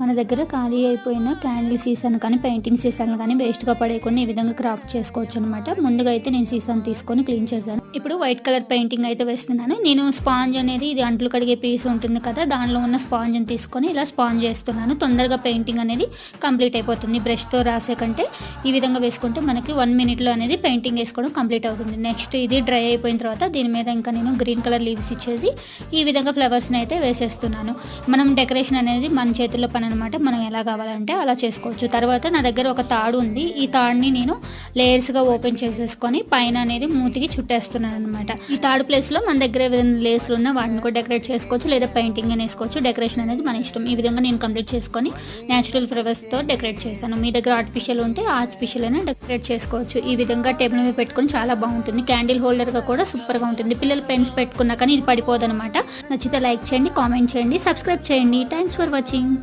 మన దగ్గర ఖాళీ అయిపోయిన క్యాండిల్ సీసాను కానీ పెయింటింగ్ సీసాను కానీ వేస్ట్గా పడేయకుండా ఈ విధంగా క్రాఫ్ట్ చేసుకోవచ్చు అనమాట ముందుగా అయితే నేను సీసాను తీసుకొని క్లీన్ చేశాను. ఇప్పుడు వైట్ కలర్ పెయింటింగ్ అయితే వేస్తున్నాను. నేను స్పాంజ్ అనేది ఇది అంట్లు కడిగే పీస్ ఉంటుంది కదా దానిలో ఉన్న స్పాంజ్ని తీసుకొని ఇలా స్పాంజ్ చేస్తున్నాను. తొందరగా పెయింటింగ్ అనేది కంప్లీట్ అయిపోతుంది బ్రష్తో రాసే కంటే. ఈ విధంగా వేసుకుంటే మనకి వన్ మినిట్లో అనేది పెయింటింగ్ వేసుకోవడం కంప్లీట్ అవుతుంది. నెక్స్ట్ ఇది డ్రై అయిపోయిన తర్వాత దీని మీద ఇంకా నేను గ్రీన్ కలర్ లీవ్స్ ఇచ్చేసి ఈ విధంగా ఫ్లవర్స్ని అయితే వేసేస్తున్నాను. మనం డెకరేషన్ అనేది మన చేతుల్లో పని అనమాట. మనం ఎలా కావాలంటే అలా చేసుకోవచ్చు. తర్వాత నా దగ్గర ఒక తాడు ఉంది. ఈ తాడుని నేను లేయర్స్గా ఓపెన్ చేసేసుకొని పైన అనేది మూతికి చుట్టేస్తున్నాను అనమాట. ఈ తాడు ప్లేస్లో మన దగ్గర ఏదైనా లేస్లు ఉన్నా వాటిని కూడా డెకరేట్ చేసుకోవచ్చు. లేదా పెయింటింగ్ అని వేసుకోవచ్చు. డెకరేషన్ అనేది మన ఇష్టం. ఈ విధంగా నేను కంప్లీట్ చేసుకొని న్యాచురల్ ఫ్లవర్స్తో డెకరేట్ చేశాను. మీ దగ్గర ఆర్టిఫిషియల్ ఉంటే ఆర్టిఫిషియల్ అయినా డెకరేట్ చేసుకోవచ్చు. ఈ విధంగా టేబుల్ మీద పెట్టుకొని చాలా బాగుంటుంది. క్యాండిల్ హోల్డర్గా కూడా సూపర్గా ఉంటుంది. పిల్లలు పెన్స్ పెట్టుకున్నా కానీ ఇది పడిపోదన్నమాట నచ్చితే లైక్ చేయండి కామెంట్ చేయండి సబ్స్క్రైబ్ చేయండి. Thanks for watching